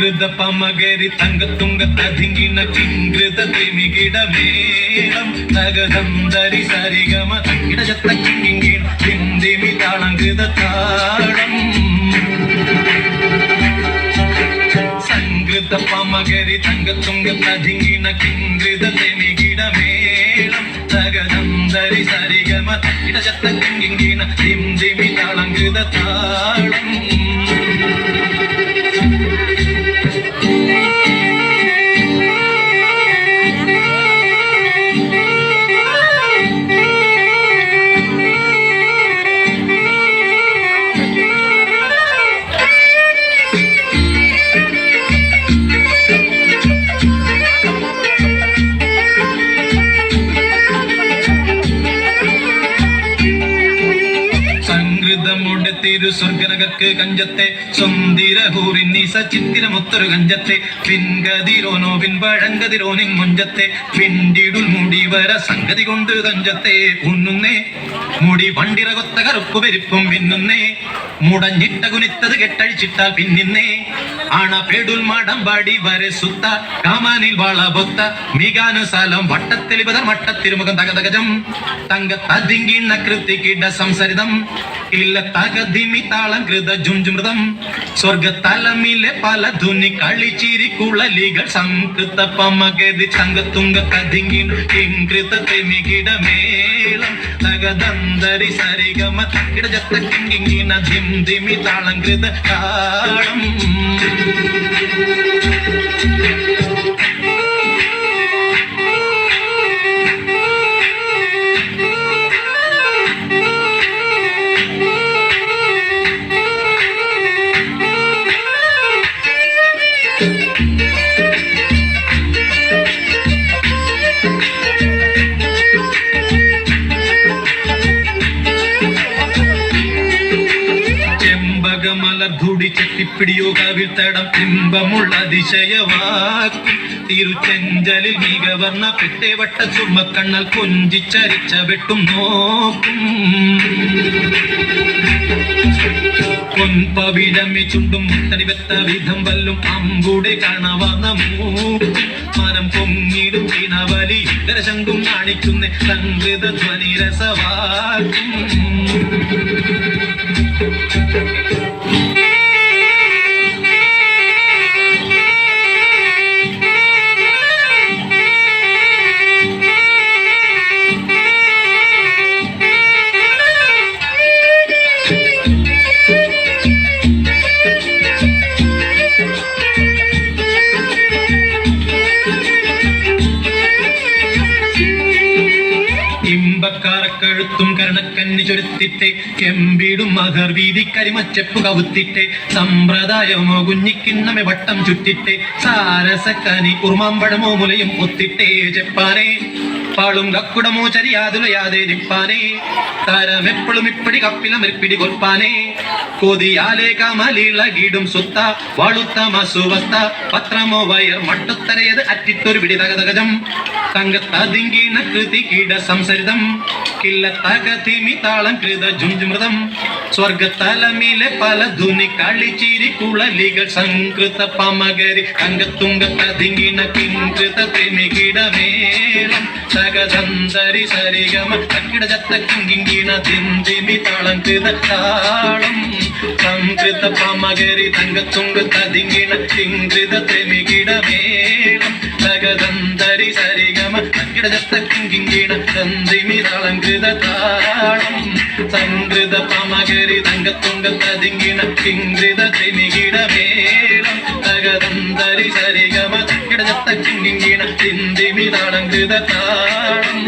പമകരി തങ്കത്തുങ്ക തതിങ്കിണ കിങ്കൃത തിമികിടമേളം തകതന്തരി സരിഗമ തക്കിടചത്ത കിങ്കിണ തിന്തിമി താളങ്കൃത താളം സംകൃത പമകരി തങ്കത്തുങ്ക തതിങ്കിണ കിങ്കൃത തിമികിടമേളം തകതന്തരി സരിഗമ തക്കിടചത്ത കിങ്കിണ തിന്തിമി താളങ്കൃത താളം സംഗൃതമുടെ തിരു സ്വർഗനകർക്ക് കഞ്ചത്തെ. സുന്ദിരഹൂറിന്നീസ ചിത്തിരമൊത്തൊരു കഞ്ചത്തെ. പിൻകതിരോനോ പിൻപഴങ്കതിരോനിൻ മുഞ്ചത്തെ പിണ്ടിടുൽ മുടിവര സംഗതി കൊണ്ട് കഞ്ചത്തെ ഉണ്ണുന്നേ. മുടി വണ്ടിറകൊത്ത കറുപ്പ് പെരുപ്പും പിന്നുന്നേ മുടഞ്ഞിട്ട കുനിത്തത് കെട്ടഴിച്ചിട്ടാൽ പിന്നിന്നേ. ആണ പേടുൽ മാടമ്പാടി വരെ സുത്ത. കാമാനിൽ വാള പൊത്ത. മികാനുസാലം വട്ടത്തിൽ ബദർ മട്ടത്തിരുമുഖം തകതകജം. തങ്ക കൃത്തിക്കിട സംസരിതം. ഇല്ല തകതിമി താളംകൃത ജുംജുമൃതം. സ്വർഗതലമിലെ പല ധുനി കളിച്ചിരി കുളലികൾ സംകൃത പമകതി ചങ്കത്തുങ്ക കതിങ്ങി കിങ്കൃത തെമികിടമേളം. തകദന്തരി സരിഗമ തക്കിട ജത്ത കിങ്കിങ്ങിന ധിം ധിമി താളം കൃത ധുടി ചെത്തിപ്പിടിയോ കവിൾത്തടം ഇമ്പമുള്ള അതിശയവാക്കും. തിരുച്ചെഞ്ചലിൽ മികവർണ പെട്ടേവട്ട ചുമക്കണ്ണൽ കൊഞ്ചിച്ചരിച്ച വെട്ടും നോക്കും. പൊൻപവിഴമ്മി ചുണ്ടും മുത്തടി വെത്ത വിധം വല്ലും അമ്പുടെ കണവന്ന മനം പൊങ്ങിടും വീണവലി ശങ്കും കാണിക്കുന്ന സംഗീത ധ്വനി രസവാക്കും ഇമ്പക്കാരക്കഴുത്തും കരണക്കന്നി ചൊരുത്തിട്ട് എമ്പിടും മകർ വീതി കരിമച്ചെപ്പ് കവുത്തിട്ട് സമ്പ്രദായമോ കുഞ്ഞിക്കിണ്ണമെ വട്ടം ചുറ്റിട്ട് സാരസക്കനി കുറുമാമ്പഴമോ മുലയും ഒത്തിട്ടേ ചെപ്പാനേ പാളും കക്കുടമോ ചരിയാതുലയാതെ നിപ്പാനേ തരമെപ്പോഴും ഇപ്പടി കപ്പിലമെപ്പിടി കൊൽപ്പാനേ കൊതിയാലേ കമലിളകിടും സുത്ത വാളുത്ത മസുവസ്ത പത്രമോ വയർ മട്ടുത്തരയത് അറ്റിത്തൊരു പിടി തകതകജം തങ്കത്തതിങ്കിണ കൃതി കീട സംസരിതം കില്ല തകതിമി താളം കൃത ജുംജുമൃതം സ്വർഗത്തലമിലെ പല ധുനി കളിച്ചിരി കുളലികൾ സംകൃത പമകരി തങ്കത്തുങ്ക തതിങ്കിണ കിങ്കൃത തിമികിടമേളം തകതന്തരി സരിഗമ കട്ടിട ചത്ത കിങ്കിണ തിന്തിമി താളം കൃത താളം. സംകൃത പമകരി തങ്കത്തുങ്ക തതിങ്കിണ കിങ്കൃത തിമികിടമേളം തകതന്തരി സരിഗമ കട്ടിട ചത്ത കിങ്കിണ തന്തിമി താളം കൃത താളം. സംകൃത പമകരി തങ്കത്തുങ്ക തതിങ്കിണ കിങ്കൃത തിമികിടമേളം തകതന്തരി സരിഗമ തിന്തിമി താളം.